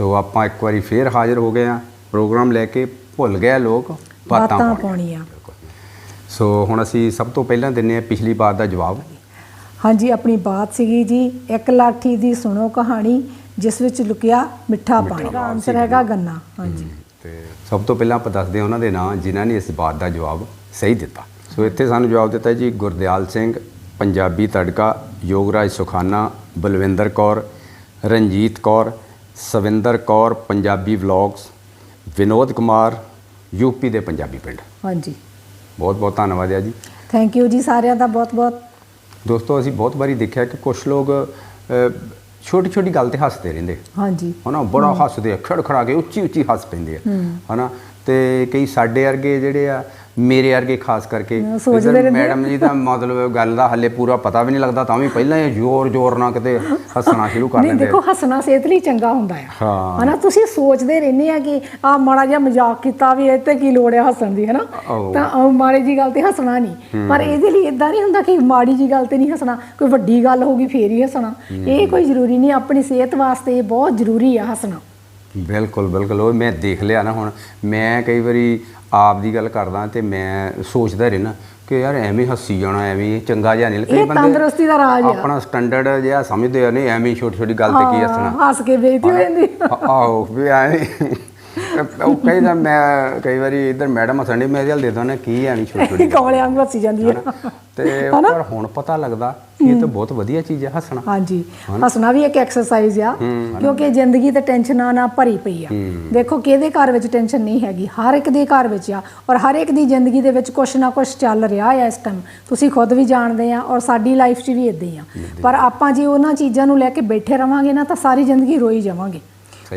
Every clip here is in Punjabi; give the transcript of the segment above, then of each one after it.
ਸੋ ਆਪਾਂ ਇੱਕ ਵਾਰੀ ਫੇਰ ਹਾਜ਼ਰ ਹੋ ਗਏ ਆ ਪ੍ਰੋਗਰਾਮ ਲੈ ਕੇ ਭੁੱਲ ਗਏ ਲੋਕ ਬਾਤਾਂ ਪਾਉਣੀਆਂ। ਸੋ ਹੁਣ ਅਸੀਂ ਸਭ ਤੋਂ ਪਹਿਲਾਂ ਦਿੰਨੇ ਆ ਪਿਛਲੀ ਬਾਤ ਦਾ ਜਵਾਬ। ਹਾਂਜੀ ਆਪਣੀ ਬਾਤ ਸੀਗੀ ਜੀ ਇੱਕ ਲਾਠੀ ਦੀ ਸੁਣੋ ਕਹਾਣੀ ਜਿਸ ਵਿੱਚ ਲੁਕਿਆ ਮਿੱਠਾ ਪਾਣੀ। ਦਾ ਆਨਸਰ ਹੈਗਾ ਗੰਨਾ। ਹਾਂਜੀ। ਤੇ ਸਭ ਤੋਂ ਪਹਿਲਾਂ ਆਪਾਂ ਦੱਸਦੇ ਹਾਂ ਉਹਨਾਂ ਦੇ ਨਾਂ ਜਿਨ੍ਹਾਂ ਨੇ ਇਸ ਬਾਤ ਦਾ ਜਵਾਬ ਸਹੀ ਦਿੱਤਾ। ਸੋ ਇੱਥੇ ਸਾਨੂੰ ਜਵਾਬ ਦਿੱਤਾ ਜੀ ਗੁਰਦਿਆਲ ਸਿੰਘ ਪੰਜਾਬੀ ਤੜਕਾ ਯੋਗਰਾਜ ਸੁਖਾਨਾ ਬਲਵਿੰਦਰ ਕੌਰ ਰਣਜੀਤ ਕੌਰ ਸਵਿੰਦਰ ਕੌਰ ਪੰਜਾਬੀ ਵਲੌਗਸ ਵਿਨੋਦ ਕੁਮਾਰ ਯੂਪੀ ਦੇ ਪੰਜਾਬੀ ਪਿੰਡ। ਹਾਂਜੀ। ਬਹੁਤ ਬਹੁਤ ਧੰਨਵਾਦ ਹੈ ਜੀ। ਥੈਂਕ ਯੂ ਜੀ ਸਾਰਿਆਂ ਦਾ ਬਹੁਤ ਬਹੁਤ। ਦੋਸਤੋ ਅਸੀਂ ਬਹੁਤ ਵਾਰੀ ਦੇਖਿਆ ਕਿ ਕੁਝ ਲੋਕ ਛੋਟੀ ਛੋਟੀ ਗੱਲ ਤੇ ਹੱਸਦੇ ਰਹਿੰਦੇ। ਹਾਂਜੀ। ਹਨਾ ਬੜਾ ਹੱਸਦੇ ਆ ਖੜਖੜਾ ਕੇ ਉੱਚੀ ਉੱਚੀ ਹੱਸ ਪੈਂਦੇ ਆ। ਹਨਾ ਤੇ ਕਈ ਸਾਡੇ ਵਰਗੇ ਜਿਹੜੇ ਆ ਮੇਰੇ ਵਰਗੇ ਖਾਸ ਕਰਕੇ। ਹਾਂ। ਮੈਡਮ ਜੀ ਦਾ ਮਤਲਬ ਗੱਲ ਦਾ ਹੱਲੇ ਪੂਰਾ ਪਤਾ ਵੀ ਨਹੀਂ ਲੱਗਦਾ ਤਾਂ ਵੀ ਪਹਿਲਾਂ ਹੀ ਜ਼ੋਰ ਜ਼ੋਰ ਨਾਲ ਕਿਤੇ ਹੱਸਣਾ ਸ਼ੁਰੂ ਕਰ ਨਹੀਂ ਲੈਂਦੇ ਦੇਖੋ ਹੱਸਣਾ ਸਿਹਤ ਲਈ ਚੰਗਾ ਹੁੰਦਾ ਆ। ਹਾਂ। ਹਨਾ ਤੁਸੀਂ ਸੋਚਦੇ ਰਹਿੰਦੇ ਆ ਕਿ ਆ ਮਾੜਾ ਜਿਹਾ ਮਜ਼ਾਕ ਕੀਤਾ ਵੀ ਇਹ ਤੇ ਕੀ ਲੋੜ ਹੈ ਹੱਸਣ ਦੀ ਹਨਾ। ਤਾਂ ਮਾੜੀ ਜੀ ਗੱਲ ਤੇ ਹੱਸਣਾ ਨਹੀਂ। ਪਰ ਇਹਦੇ ਲਈ ਇਦਾਂ ਨਹੀਂ ਹੁੰਦਾ ਕਿ ਮਾੜੀ ਜੀ ਗੱਲ ਤੇ ਨਹੀਂ ਹੱਸਣਾ ਕੋਈ ਵੱਡੀ ਗੱਲ ਹੋਗੀ ਫੇਰ ਹੀ ਹੱਸਣਾ। ਇਹ ਕੋਈ ਜ਼ਰੂਰੀ ਨਹੀਂ ਆਪਣੀ ਸਿਹਤ ਵਾਸਤੇ ਇਹ ਬਹੁਤ ਜ਼ਰੂਰੀ ਆ ਹੱਸਣਾ। ਬਿਲਕੁਲ ਬਿਲਕੁਲ ਉਹ ਮੈਂ ਦੇਖ ਲਿਆ ਨਾ ਹੁਣ ਮੈਂ ਕਈ ਵਾਰੀ ਆਪ ਦੀ ਗੱਲ ਕਰਦਾ ਤੇ ਮੈਂ ਸੋਚਦਾ ਰਹਿਣਾ ਕਿ ਯਾਰ ਐਵੇਂ ਹੱਸੀ ਜਾਣਾ ਐਵੇਂ ਚੰਗਾ ਜਿਹਾ ਨਹੀਂ ਇਹ ਤੰਦਰੁਸਤੀ ਦਾ ਰਾਜ ਆ ਆਪਣਾ ਸਟੈਂਡਰਡ ਜਿਹਾ ਸਮਝਦੇ ਆ ਨਹੀਂ ਐਵੇਂ ਛੋਟੀ ਛੋਟੀ ਗੱਲ ਤੇ ਕੀ ਹੱਸਣਾ ਹੱਸ ਕੇ ਬੇਇੱਜ਼ਤੀ ਹੋ ਜਾਂਦੀ ਆਹੋ ਵੀ ਐਵੇਂ ਉਹ ਕਈ ਦਾ ਮੈਂ ਕਈ ਵਾਰੀ ਇਧਰ ਮੈਡਮ ਹਸਣ ਦੀ ਮੈਂ ਇਹਦੇ ਵੱਲ ਦੇ ਦਵਾਂ ਕੀ ਐਵੇਂ ਛੋਟੀ ਛੋਟੀ। ਕਮਲਿਆਂ ਨੂੰ ਹੱਸੀ ਜਾਂਦੀ ਆ। ਤੇ ਪਰ ਹੁਣ ਪਤਾ ਲੱਗਦਾ ਕਿ ਇਹ ਤਾਂ ਬਹੁਤ ਵਧੀਆ ਚੀਜ਼ ਹੈ ਹੱਸਣਾ। ਹਾਂਜੀ। ਹੱਸਣਾ ਵੀ ਇੱਕ ਐਕਸਰਸਾਈਜ਼ ਆ ਕਿਉਂਕਿ ਜ਼ਿੰਦਗੀ ਤੇ ਟੈਨਸ਼ਨਾਂ ਨਾਲ ਭਰੀ ਪਈ ਆ। ਦੇਖੋ ਕਿਹਦੇ ਘਰ ਵਿੱਚ ਟੈਨਸ਼ਨ ਨਹੀਂ ਹੈਗੀ ਹਰ ਇੱਕ ਦੇ ਘਰ ਵਿੱਚ ਆ ਔਰ ਹਰ ਇੱਕ ਦੀ ਜ਼ਿੰਦਗੀ ਦੇ ਵਿੱਚ ਕੁਛ ਨਾ ਕੁਛ ਚੱਲ ਰਿਹਾ ਆ ਇਸ ਟਾਈਮ ਤੁਸੀਂ ਖੁਦ ਵੀ ਜਾਣਦੇ ਆ ਔਰ ਸਾਡੀ ਲਾਈਫ 'ਚ ਵੀ ਇਦਾਂ ਹੀ ਆ। ਪਰ ਆਪਾਂ ਜੇ ਉਹਨਾਂ ਚੀਜ਼ਾਂ ਨੂੰ ਲੈ ਕੇ ਬੈਠੇ ਰਵਾਂਗੇ ਨਾ ਤਾਂ ਸਾਰੀ ਜ਼ਿੰਦਗੀ ਰੋਈ ਜਾਵਾਂਗੇ।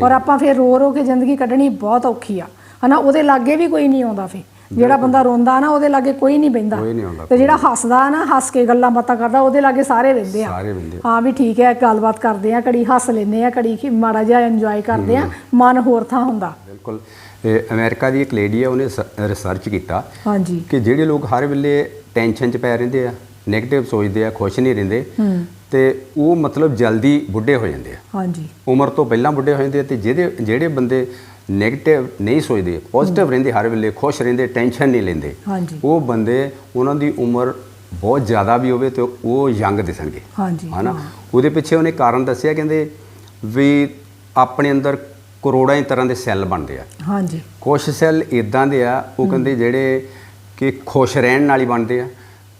ਔਰ ਆਪਾਂ ਫਿਰ ਰੋ ਰੋ ਕੇ ਜ਼ਿੰਦਗੀ ਕੱਢਣੀ ਬਹੁਤ ਔਖੀ ਆ। ਹਨਾ ਉਹਦੇ ਲਾਗੇ ਵੀ ਕੋਈ ਨਹੀਂ ਆਉਂਦਾ ਫਿਰ। ਜਿਹੜਾ ਬੰਦਾ ਰੋਂਦਾ ਨਾ ਉਹਦੇ ਲਾਗੇ ਕੋਈ ਨਹੀਂ ਬੈਂਦਾ ਤੇ ਜਿਹੜਾ ਹੱਸਦਾ ਨਾ ਹੱਸ ਕੇ ਗੱਲਾਂ ਬਾਤਾਂ ਕਰਦਾ ਉਹਦੇ ਲਾਗੇ ਸਾਰੇ ਬਹਿੰਦੇ ਆ। ਸਾਰੇ ਬੰਦੇ ਹਾਂ ਵੀ ਠੀਕ ਹੈ ਗੱਲਬਾਤ ਕਰਦੇ ਆ ਕੜੀ ਹੱਸ ਲੈਨੇ ਆ ਕੜੀ ਖੀ- ਮਾੜਾ ਜਿਹਾ ਇੰਜੋਏ ਕਰਦੇ ਆ। ਮਨ ਹੋਰ ਥਾਂ ਹੁੰਦਾ। ਬਿਲਕੁਲ। ਇਹ ਅਮਰੀਕਾ ਦੀ ਇੱਕ ਲੇਡੀ ਹੈ ਉਹਨੇ ਰਿਸਰਚ ਕੀਤਾ ਹਾਂਜੀ। ਕਿ ਜਿਹੜੇ ਲੋਕ ਹਰ ਵੇਲੇ ਟੈਨਸ਼ਨ 'ਚ ਪੈ ਰਹਿੰਦੇ ਆ 네ਗੇਟਿਵ ਸੋਚਦੇ ਆ ਖੁਸ਼ ਨਹੀਂ ਰਹਿੰਦੇ। ਤੇ ਉਹ ਮਤਲਬ ਜਲਦੀ ਬੁੱਢੇ ਹੋ ਜਾਂਦੇ ਆ। ਹਾਂਜੀ। ਉਮਰ ਤੋਂ ਪਹਿਲਾਂ ਬੁੱਢੇ ਹੋ ਜਾਂਦੇ ਆ ਤੇ ਜਿਹਦੇ ਜਿਹੜੇ ਬੰਦੇ 네ਗੇਟਿਵ ਨਹੀਂ ਸੋਚਦੇ ਪੋਜ਼ਿਟਿਵ ਰਹਿੰਦੇ ਹਰ ਵੇਲੇ ਖੁਸ਼ ਰਹਿੰਦੇ ਟੈਨਸ਼ਨ ਨਹੀਂ ਲੈਂਦੇ ਹਾਂਜੀ। ਉਹ ਬੰਦੇ ਉਹਨਾਂ ਦੀ ਉਮਰ ਬਹੁਤ ਜ਼ਿਆਦਾ ਵੀ ਹੋਵੇ ਤੇ ਉਹ ਯੰਗ ਦਿਸਣਗੇ। ਹਾਂਜੀ ਹਨਾ? ਉਹਦੇ ਪਿੱਛੇ ਉਹਨੇ ਕਾਰਨ ਦੱਸਿਆ ਕਹਿੰਦੇ ਵੀ ਆਪਣੇ ਅੰਦਰ ਕਰੋੜਾਂ ਹੀ ਤਰ੍ਹਾਂ ਦੇ ਸੈੱਲ ਬਣਦੇ ਆ। ਹਾਂਜੀ। ਕੁਝ ਸੈੱਲ ਇਦਾਂ ਦੇ ਆ ਉਹ ਕਹਿੰਦੇ ਜਿਹੜੇ ਕਿ ਖੁਸ਼ ਰਹਿਣ ਨਾਲ ਹੀ ਬਣਦੇ ਆ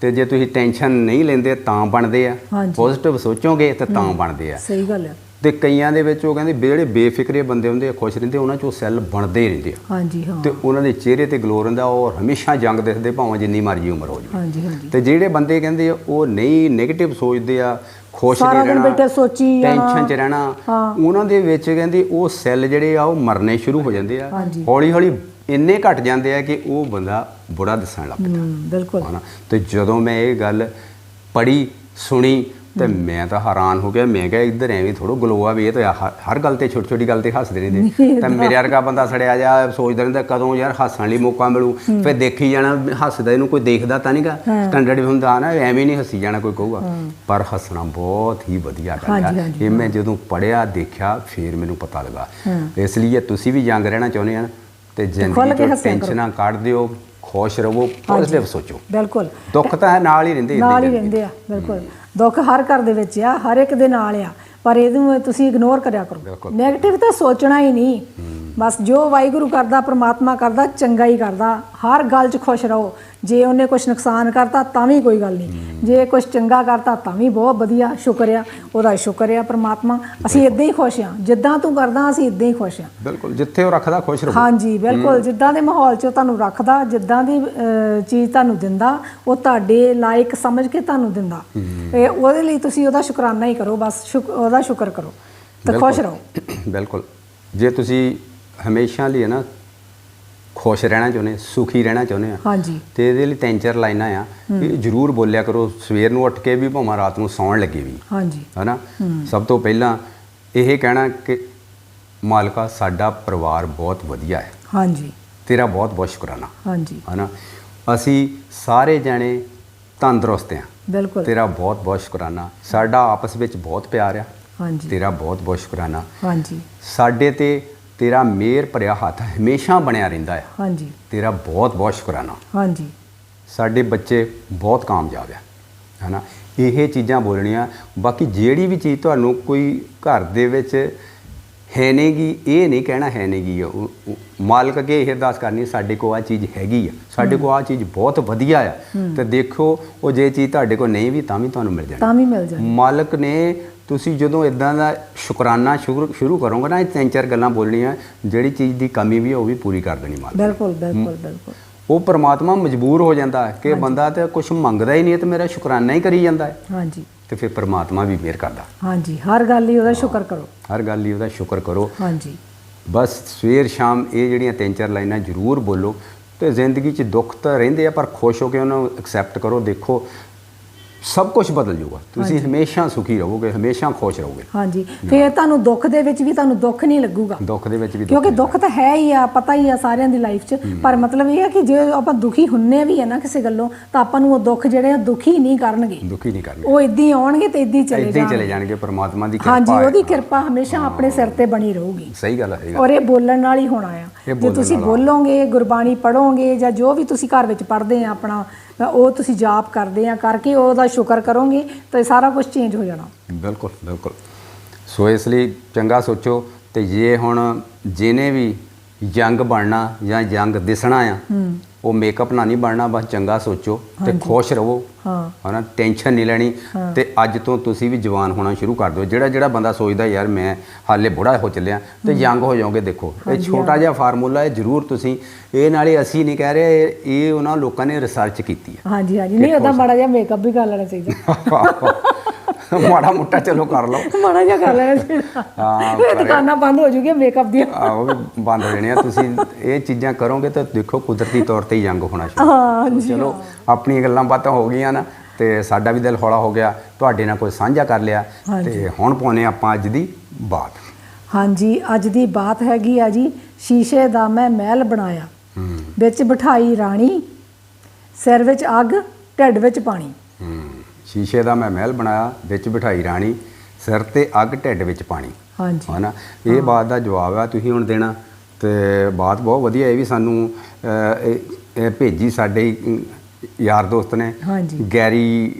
ਤੇ ਜੇ ਤੁਸੀਂ ਟੈਨਸ਼ਨ ਨਹੀਂ ਲੈਂਦੇ ਤਾਂ ਬਣਦੇ ਆ। ਪੋਜ਼ਿਟਿਵ ਸੋਚੋਗੇ ਤੇ ਤਾਂ ਬਣਦੇ ਆ। ਸਹੀ ਗੱਲ ਹੈ ਤੇ ਕਈਆਂ ਦੇ ਵਿੱਚ ਉਹ ਕਹਿੰਦੇ ਜਿਹੜੇ ਬੇਫਿਕਰੇ ਬੰਦੇ ਹੁੰਦੇ ਆ ਖੁਸ਼ ਰਹਿੰਦੇ ਉਹਨਾਂ 'ਚ ਸੈੱਲ ਬਣਦੇ ਰਹਿੰਦੇ ਆ। ਹਾਂਜੀ ਹਾਂ। ਤੇ ਉਹਨਾਂ ਦੇ ਚਿਹਰੇ ਤੇ ਗਲੋ ਰਹਿੰਦਾ ਉਹ ਹਮੇਸ਼ਾ ਜੰਗ ਦਿਖਦੇ ਭਾਵੇਂ ਜਿੰਨੀ ਮਰਜ਼ੀ ਉਮਰ ਹੋ ਜਾਵੇ। ਹਾਂਜੀ ਹਾਂਜੀ। ਤੇ ਜਿਹੜੇ ਬੰਦੇ ਕਹਿੰਦੇ ਆ ਉਹ ਨਹੀਂ 네ਗੇਟਿਵ ਸੋਚਦੇ ਆ ਖੁਸ਼ ਨਹੀਂ ਰਹਿਣਾ ਬੈਠੇ ਸੋਚੀ। ਟੈਨਸ਼ਨ 'ਚ ਰਹਿਣਾ। ਉਹਨਾਂ ਦੇ ਵਿੱਚ ਕਹਿੰਦੇ ਉਹ ਸੈੱਲ ਜਿਹੜੇ ਆ ਉਹ ਮਰਨੇ ਸ਼ੁਰੂ ਹੋ ਜਾਂਦੇ ਆ। ਹੌਲੀ ਹੌਲੀ ਇੰਨੇ ਘਟ ਜਾਂਦੇ ਆ ਕਿ ਉਹ ਬੰਦਾ ਬੁੜਾ ਦਿਸਣ ਲੱਗ ਪੈਂਦਾ ਬਿਲਕੁਲ। ਹਨਾ? ਤੇ ਜਦੋਂ ਮੈਂ ਇਹ ਗੱਲ ਪੜ੍ਹੀ ਸੁਣੀ ਤੇ ਮੈਂ ਤਾਂ ਹੈਰਾਨ ਹੋ ਗਿਆ। ਮੈਂ ਕਿਹਾ ਇੱਧਰ ਐਵੇਂ ਥੋੜੋ ਗਲੋ ਆ ਵੀ ਇਹ ਤਾਂ ਹ- ਹਰ ਗੱਲ ਤੇ ਛੋਟੀ ਛੋਟੀ ਗੱਲ ਤੇ ਹੱਸਦੇ ਰਹਿੰਦੇ। ਤਾਂ ਮੇਰੇ ਵਰਗਾ ਬੰਦਾ ਸੜਿਆ ਜਾ ਸੋਚਦਾ ਰਹਿੰਦਾ ਕਦੋਂ ਯਾਰ ਹੱਸਣ ਲਈ ਮੌਕਾ ਮਿਲੂ। ਫਿਰ ਦੇਖੀ ਜਾਣਾ ਹੱਸਦਾ ਇਹਨੂੰ ਕੋਈ ਦੇਖਦਾ ਤਾਂ ਨਹੀਂਗਾ ਸਟੈਂਡਰਡ ਵੀ ਹੁੰਦਾ ਨਾ ਐਵੇਂ ਨਹੀਂ ਹੱਸੀ ਜਾਣਾ ਕੋਈ ਕਹੂਗਾ। ਪਰ ਹੱਸਣਾ ਬਹੁਤ ਹੀ ਵਧੀਆ ਗੱਲ ਹਾਂਜੀ, ਇਹ ਮੈਂ ਜਦੋਂ ਪੜਿਆ ਦੇਖਿਆ ਫਿਰ ਮੈਨੂੰ ਪਤਾ ਲੱਗਾ। ਇਸ ਲਈ ਤੁਸੀਂ ਵੀ ਯੰਗ ਰਹਿਣਾ ਚਾਹੁੰਦੇ ਆ ਤੇ ਜ਼ਿੰਦਗੀ ਤੋਂ। ਟੈਨਸ਼ਨਾਂ ਕੱਢ ਦਿਓ ਖੁਸ਼ ਰਹੋ ਪੋਜ਼ਿਟਿਵ ਸੋਚੋ। ਬਿਲਕੁਲ। ਦੁੱਖ ਤਾਂ ਨਾਲ ਹੀ ਰਹਿੰਦੇ ਨਾਲ ਹੀ ਰਹਿੰਦੇ ਆ ਬਿਲਕੁਲ। ਦੁੱਖ ਹਰ ਘਰ ਦੇ ਵਿੱਚ ਆ ਹਰ ਇੱਕ ਦੇ ਨਾਲ ਆ ਪਰ ਇਹਨੂੰ ਤੁਸੀਂ ਇਗਨੋਰ ਕਰਿਆ ਕਰੋ। 네ਗੇਟਿਵ ਤਾਂ ਸੋਚਣਾ ਹੀ ਨਹੀਂ। ਬਸ ਜੋ ਵਾਹਿਗੁਰੂ ਕਰਦਾ ਪ੍ਰਮਾਤਮਾ ਕਰਦਾ ਚੰਗਾ ਹੀ ਕਰਦਾ। ਹਰ ਗੱਲ 'ਚ ਖੁਸ਼ ਰਹੋ। ਜੇ ਉਹਨੇ ਕੁਝ ਨੁਕਸਾਨ ਕਰਤਾ ਤਾਂ ਵੀ ਕੋਈ ਗੱਲ ਨਹੀਂ। ਜੇ ਕੁਝ ਚੰਗਾ ਕਰਤਾ ਤਾਂ ਵੀ ਬਹੁਤ ਵਧੀਆ ਸ਼ੁਕਰ ਆ। ਉਹਦਾ ਸ਼ੁਕਰ ਆ ਪ੍ਰਮਾਤਮਾ। ਅਸੀਂ ਇਦਾਂ ਹੀ ਖੁਸ਼ ਆ। ਜਿੱਦਾਂ ਤੂੰ ਕਰਦਾ ਅਸੀਂ ਇਦਾਂ ਹੀ ਖੁਸ਼ ਆ। ਬਿਲਕੁਲ ਜਿੱਥੇ ਉਹ ਰੱਖਦਾ ਖੁਸ਼ ਰਹੋ। ਹਾਂਜੀ ਬਿਲਕੁਲ। ਜਿੱਦਾਂ ਦੇ ਮਾਹੌਲ 'ਚ ਤੁਹਾਨੂੰ ਰੱਖਦਾ ਜਿੱਦਾਂ ਦੀ ਚੀਜ਼ ਤੁਹਾਨੂੰ ਦਿੰਦਾ ਉਹ ਤੁਹਾਡੇ ਲਾਇਕ ਸਮਝ ਕੇ ਤੁਹਾਨੂੰ ਦਿੰਦਾ। ਇਹ ਉਹਦੇ ਲਈ ਤੁਸੀਂ ਉਹਦਾ ਸ਼ੁਕਰਾਨਾ ਹੀ ਕਰੋ ਬਸ ਉਹਦਾ ਸ਼ੁਕਰ ਕਰੋ। ਤੇ ਖੁਸ਼ ਰਹੋ। ਬਿਲਕੁਲ। ਜੇ ਤੁਸੀਂ ਹਮੇਸ਼ਾ ਲਈ ਹੈ ਨਾ ਖੁਸ਼ ਰਹਿਣਾ ਚਾਹੁੰਦੇ ਸੁਖੀ ਰਹਿਣਾ ਚਾਹੁੰਦੇ ਆ। ਹਾਂਜੀ। ਤੇ ਇਹਦੇ ਲਈ ਤਿੰਨ ਚਾਰ ਲਾਈਨਾਂ ਆ ਕਿ ਜਰੂਰ ਬੋਲਿਆ ਕਰੋ ਸਵੇਰ ਨੂੰ ਉੱਠ ਕੇ ਵੀ ਭਾਵੇਂ ਰਾਤ ਨੂੰ ਸੌਣ ਲੱਗੇ ਵੀ। ਹਾਂਜੀ। ਹਨਾ? ਸਭ ਤੋਂ ਪਹਿਲਾਂ ਇਹ ਕਹਿਣਾ ਕਿ ਮਾਲਕਾ ਸਾਡਾ ਪਰਿਵਾਰ ਬਹੁਤ ਵਧੀਆ ਹੈ। ਹਾਂਜੀ। ਤੇਰਾ ਬਹੁਤ ਬਹੁਤ ਸ਼ੁਕਰਾਨਾ। ਹਾਂਜੀ। ਹਨਾ? ਅਸੀਂ ਸਾਰੇ ਜਣੇ ਤੰਦਰੁਸਤ ਆ ਬਿਲਕੁਲ। ਤੇਰਾ ਬਹੁਤ ਬਹੁਤ ਸ਼ੁਕਰਾਨਾ। ਸਾਡਾ ਆਪਸ ਵਿੱਚ ਬਹੁਤ ਪਿਆਰ ਆ। ਹਾਂਜੀ। ਤੇਰਾ ਬਹੁਤ ਬਹੁਤ ਸ਼ੁਕਰਾਨਾ। ਹਾਂਜੀ। ਸਾਡੇ ਤੇ ਤੇਰਾ ਮਿਹਰ ਭਰਿਆ ਹੱਥ ਹਮੇਸ਼ਾ ਬਣਿਆ ਰਹਿੰਦਾ ਹੈ। ਹਾਂਜੀ। ਤੇਰਾ ਬਹੁਤ ਬਹੁਤ ਸ਼ੁਕਰਾਨਾ। ਹਾਂਜੀ। ਸਾਡੇ ਬੱਚੇ ਬਹੁਤ ਕਾਮਯਾਬ ਆ ਹਨਾ? ਇਹ ਚੀਜ਼ਾਂ ਬੋਲਣੀਆਂ ਬਾਕੀ ਜਿਹੜੀ ਵੀ ਚੀਜ਼ ਤੁਹਾਨੂੰ ਕੋਈ ਘਰ ਦੇ ਵਿੱਚ ਹੈ ਨਹੀਂਗੀ ਇਹ ਨਹੀਂ ਕਹਿਣਾ ਹੈ ਨਹੀਂਗੀ ਮਾਲਕ ਅੱਗੇ ਇਹ ਅਰਦਾਸ ਕਰਨੀ ਸਾਡੇ ਕੋਲ ਆ ਚੀਜ਼ ਹੈਗੀ ਆ। ਸਾਡੇ ਕੋਲ ਆ ਚੀਜ਼ ਬਹੁਤ ਵਧੀਆ ਆ। ਤੇ ਦੇਖੋ ਉਹ ਜੇ ਚੀਜ਼ ਤੁਹਾਡੇ ਕੋਲ ਨਹੀਂ ਵੀ ਤਾਂ ਵੀ ਤੁਹਾਨੂੰ ਮਿਲ ਜਾਣੀ। ਤਾਂ ਵੀ ਮਿਲ ਜਾਏ ਮਾਲਕ ਨੇ ਤੁਸੀਂ ਜਦੋਂ ਇਦਾਂ ਦਾ ਸ਼ੁਕਰਾਨਾ ਸ਼ੁਰੂ ਸ਼ੁਰੂ ਕਰੋਗੇ ਨਾ ਇਹ ਤਿੰਨ ਚਾਰ ਗੱਲਾਂ ਬੋਲਣੀਆਂ ਜਿਹੜੀ ਚੀਜ਼ ਦੀ ਕਮੀ ਵੀ ਉਹ ਵੀ ਪੂਰੀ ਕਰ ਦੇਣੀ ਮਾਲਕ। ਬਿਲਕੁਲ ਬਿਲਕੁਲ ਬਿਲਕੁਲ। ਉਹ ਪ੍ਰਮਾਤਮਾ ਮਜਬੂਰ ਹੋ ਜਾਂਦਾ ਹੈ ਕਿ ਬੰਦਾ ਤੇ ਕੁਝ ਮੰਗਦਾ ਹੀ ਨਹੀਂ ਤੇ ਮੇਰਾ ਸ਼ੁਕਰਾਨਾ ਹੀ ਕਰੀ ਜਾਂਦਾ ਹੈ। ਹਾਂਜੀ। ਤੇ ਫਿਰ ਪ੍ਰਮਾਤਮਾ ਵੀ ਮਿਹਰ ਕਰਦਾ। ਹਾਂਜੀ ਹਰ ਗੱਲ ਹੀ ਉਹਦਾ ਸ਼ੁਕਰ ਕਰੋ। ਹਰ ਗੱਲ ਲਈ ਉਹਦਾ ਸ਼ੁਕਰ ਕਰੋ। ਹਾਂਜੀ। ਬਸ ਸਵੇਰ ਸ਼ਾਮ ਇਹ ਜਿਹੜੀਆਂ ਤਿੰਨ ਚਾਰ ਲਾਈਨਾਂ ਜ਼ਰੂਰ ਬੋਲੋ ਤੇ ਜ਼ਿੰਦਗੀ 'ਚ ਦੁੱਖ ਤਾਂ ਰਹਿੰਦੇ ਆ ਪਰ ਖੁਸ਼ ਹੋ ਕੇ ਉਹਨਾਂ ਨੂੰ ਐਕਸੈਪਟ ਕਰੋ ਦੇਖੋ ਸਭ ਕੁਝ ਬਦਲ ਜਾਊਗਾ। ਤੁਸੀਂ ਹਮੇਸ਼ਾ ਸੁਖੀ ਰਹੋਗੇ ਹਮੇਸ਼ਾ ਖੁਸ਼ ਰਹੋਗੇ। ਹਾਂਜੀ। ਫਿਰ ਤੁਹਾਨੂੰ ਦੁੱਖ ਦੇ ਵਿੱਚ ਵੀ ਤੁਹਾਨੂੰ ਦੁੱਖ ਨਹੀਂ ਲੱਗੂਗਾ। ਦੁੱਖ ਦੇ ਵਿੱਚ ਵੀ ਕਿਉਂਕਿ ਦੁੱਖ ਤਾਂ ਹੈ ਹੀ ਆ ਪਤਾ ਹੀ ਆ ਸਾਰਿਆਂ ਦੀ ਲਾਈਫ 'ਚ। ਪਰ ਮਤਲਬ ਇਹ ਹੈ ਕਿ ਜੇ ਆਪਾਂ ਦੁਖੀ ਹੁੰਨੇ ਵੀ ਆ ਨਾ ਕਿਸੇ ਗੱਲੋਂ ਤਾਂ ਆਪਾਂ ਨੂੰ ਉਹ ਦੁੱਖ ਜਿਹੜੇ ਆ ਦੁਖੀ ਨਹੀਂ ਕਰਨਗੇ। ਦੁਖੀ ਨਹੀਂ ਕਰਨੇ ਉਹ ਇਦਾਂ ਹੀ ਆਉਣਗੇ ਤੇ ਇਦਾਂ ਹੀ ਚਲੇ ਇਦਾਂ ਹੀ ਜਾਣਗੇ ਚਲੇ ਜਾਣਗੇ। ਪ੍ਰਮਾਤਮਾ ਦੀ ਕਿਰਪਾ ਹਾਂਜੀ। ਉਹਦੀ ਕਿਰਪਾ ਹਮੇਸ਼ਾ ਆਪਣੇ ਸਿਰ ਤੇ ਬਣੀ ਰਹੂਗੀ। ਸਹੀ ਗੱਲ ਹੈ ਔਰ ਇਹ ਬੋਲਣ ਨਾਲ ਹੀ ਹੋਣਾ ਆ। ਜੇ ਤੁਸੀਂ। ਬੋਲੋਗੇ ਗੁਰਬਾਣੀ ਪੜੋਗੇ ਜਾਂ ਜੋ ਵੀ ਤੁਸੀਂ ਘਰ ਵਿੱਚ ਪੜ੍ਹਦੇ ਆ ਆਪਣਾ ਉਹ ਤੁਸੀਂ ਜਾਪ ਕਰਦੇ ਆ ਕਰਕੇ ਉਹਦਾ ਸ਼ੁਕਰ ਕਰੋਗੇ ਤਾਂ ਇਹ ਸਾਰਾ ਕੁਝ ਚੇਂਜ ਹੋ ਜਾਣਾ। ਬਿਲਕੁਲ ਬਿਲਕੁਲ। ਸੋ ਇਸ ਲਈ ਚੰਗਾ ਸੋਚੋ ਤੇ ਜੇ ਹੁਣ ਜਿਹਨੇ ਵੀ ਯੰਗ ਬਣਨਾ ਜਾਂ ਯੰਗ ਦਿਸਣਾ ਆ ਉਹ ਮੇਕਅਪ ਨਾਲ ਨਹੀਂ ਬਣਨਾ ਬਸ ਚੰਗਾ ਸੋਚੋ ਤੇ ਖੁਸ਼ ਰਹੋ। ਹਾਂ। ਹਨਾ ਟੈਨਸ਼ਨ ਨਹੀਂ ਲੈਣੀ ਤੇ ਅੱਜ ਤੋਂ ਤੁਸੀਂ ਵੀ ਜਵਾਨ ਹੋਣਾ ਸ਼ੁਰੂ ਕਰ ਦਿਓ। ਜਿਹੜਾ ਜਿਹੜਾ ਬੰਦਾ ਸੋਚਦਾ ਯਾਰ ਮੈਂ ਹਾਲੇ ਬੁੜਾ ਹੋ ਚੱਲਿਆ ਤੇ ਯੰਗ ਹੋ ਜਾਓਗੇ ਦੇਖੋ। ਇਹ ਛੋਟਾ ਜਿਹਾ ਫਾਰਮੂਲਾ ਹੈ ਜਰੂਰ ਤੁਸੀਂ ਇਹ ਨਾਲੇ ਅਸੀਂ ਨਹੀਂ ਕਹਿ ਰਹੇ ਇਹ- ਇਹ ਉਹਨਾਂ ਲੋਕਾਂ ਨੇ ਰਿਸਰਚ ਕੀਤੀ ਹੈ। ਹਾਂਜੀ ਹਾਂਜੀ। ਨਹੀਂ ਉਹਦਾ ਮਾੜਾ ਜਿਹਾ ਮੇਕਅਪ ਵੀ ਕਰ ਲੈਣਾ ਚਾਹੀਦਾ। ਮਾੜਾ ਮੋਟਾ ਚਲੋ ਕਰ ਲਓ। ਮਾੜਾ ਜਿਹਾ ਕਰ ਲੈਣਾ ਹਾਂ। ਦੁਕਾਨਾਂ ਬੰਦ ਹੋ ਜੂਗੀਆਂ ਮੇਕਅਪ ਦੀਆਂ। ਆ ਉਹ ਵੀ ਬੰਦ ਹੋ ਜਾਣੇ ਆ ਤੁਸੀਂ ਇਹ ਚੀਜ਼ਾਂ ਕਰੋਗੇ ਤਾਂ ਦੇਖੋ ਕੁਦਰਤੀ ਤੌਰ ਤੇ ਹੀ ਜੰਗ ਹੋਣਾ ਸ਼ੁਰੂ। ਹਾਂਜੀ। ਚਲੋ ਆਪਣੀਆਂ ਗੱਲਾਂ ਬਾਤਾਂ ਹੋ ਗਈਆਂ ਨਾ ਤੇ ਸਾਡਾ ਵੀ ਦਿਲ ਹੌਲਾ ਹੋ ਗਿਆ। ਤੁਹਾਡੇ ਨਾਲ ਕੋਈ ਸਾਂਝਾ ਕਰ ਲਿਆ। ਤੇ ਹੁਣ ਪਾਉਨੇ ਆਪਾਂ ਅੱਜ ਦੀ ਬਾਤ। ਹਾਂਜੀ ਅੱਜ ਦੀ ਬਾਤ ਹੈਗੀ ਆ ਜੀ ਸ਼ੀਸ਼ੇ ਦਾ ਮੈਂ ਮਹਿਲ ਬਣਾਇਆ। ਹੂੰ। ਵਿੱਚ ਬਿਠਾਈ ਰਾਣੀ ਸਿਰ ਵਿੱਚ ਅੱਗ ਢਿੱਡ ਵਿੱਚ ਪਾਣੀ। ਹੂੰ ਸ਼ੀਸ਼ੇ ਦਾ ਮੈਂ ਮਹਿਲ ਬਣਾਇਆ ਵਿੱਚ ਬਿਠਾਈ ਰਾਣੀ ਸਿਰ ਤੇ ਅੱਗ ਢਿੱਡ ਵਿੱਚ ਪਾਣੀ। ਹਾਂਜੀ। ਹਨਾ? ਇਹ ਬਾਤ ਦਾ ਜਵਾਬ ਆ ਤੁਸੀਂ ਹੁਣ ਦੇਣਾ। ਤੇ ਬਾਤ ਬਹੁਤ ਵਧੀਆ ਇਹ ਵੀ ਸਾਨੂੰ ਇਹ- ਭੇਜੀ ਸਾਡੇ ਯਾਰ ਦੋਸਤ ਨੇ ਹਾਂਜੀ। ਗੈਰੀ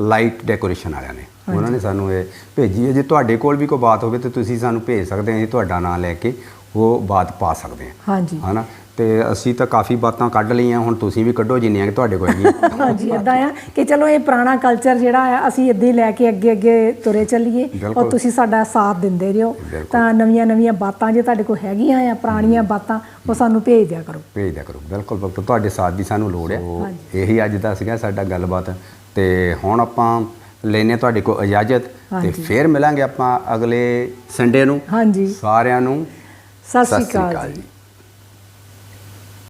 ਲਾਈਟ ਡੈਕੋਰੇਸ਼ਨ ਵਾਲਿਆਂ ਨੇ। ਉਹਨਾਂ ਨੇ ਸਾਨੂੰ ਇਹ ਭੇਜੀ ਹੈ। ਜੇ ਤੁਹਾਡੇ ਕੋਲ ਵੀ ਕੋਈ ਬਾਤ ਹੋਵੇ ਤੇ ਤੁਸੀਂ ਸਾਨੂੰ ਭੇਜ ਸਕਦੇ ਹੋ ਅਸੀਂ ਤੁਹਾਡਾ ਨਾਮ ਲੈ ਕੇ ਉਹ ਬਾਤ ਪਾ ਸਕਦੇ ਹਾਂ। ਹਾਂਜੀ। ਹਨਾ? ਤੇ ਅਸੀਂ ਤਾਂ ਕਾਫੀ ਬਾਤਾਂ ਕੱਢ ਲਈਆਂ ਹੁਣ ਤੁਸੀਂ ਵੀ ਕੱਢੋ ਜਿੰਨੀਆਂ ਕਿ ਤੁਹਾਡੇ ਕੋਲ ਹੈਗੀਆਂ। ਹਾਂਜੀ ਇਦਾਂ ਆ ਕਿ ਚਲੋ ਇਹ ਪੁਰਾਣਾ ਕਲਚਰ ਜਿਹੜਾ ਆ ਅਸੀਂ ਇੱਦਾਂ ਹੀ ਲੈ ਕੇ ਅੱਗੇ ਅੱਗੇ ਤੁਰੇ ਚੱਲੀਏ। ਔਰ ਤੁਸੀਂ ਸਾਡਾ ਸਾਥ ਦਿੰਦੇ ਰਹੋ। ਤਾਂ ਨਵੀਆਂ ਨਵੀਆਂ ਬਾਤਾਂ ਜੇ ਤੁਹਾਡੇ ਕੋਲ ਹੈਗੀਆਂ ਆ ਪੁਰਾਣੀਆਂ ਬਾਤਾਂ ਉਹ ਸਾਨੂੰ ਭੇਜ ਦਿਆ ਕਰੋ। ਭੇਜ ਦਿਆ ਕਰੋ। ਬਿਲਕੁਲ ਬਿਲਕੁਲ। ਤੁਹਾਡੇ ਸਾਥ ਦੀ ਸਾਨੂੰ ਲੋੜ ਹੈ। ਇਹੀ ਅੱਜ ਦਾ ਸੀਗਾ ਸਾਡਾ ਗੱਲਬਾਤ। ਤੇ ਹੁਣ ਆਪਾਂ ਲੈਨੇ ਤੁਹਾਡੇ ਕੋਲ ਇਜਾਜ਼ਤ ਤੇ। ਫੇਰ ਮਿਲਾਂਗੇ ਆਪਾਂ ਅਗਲੇ ਸੰਡੇ ਨੂੰ। ਹਾਂਜੀ। ਸਾਰਿਆਂ ਨੂੰ ਸਤਿ ਸ਼੍ਰੀ ਅਕਾਲ ਜੀ।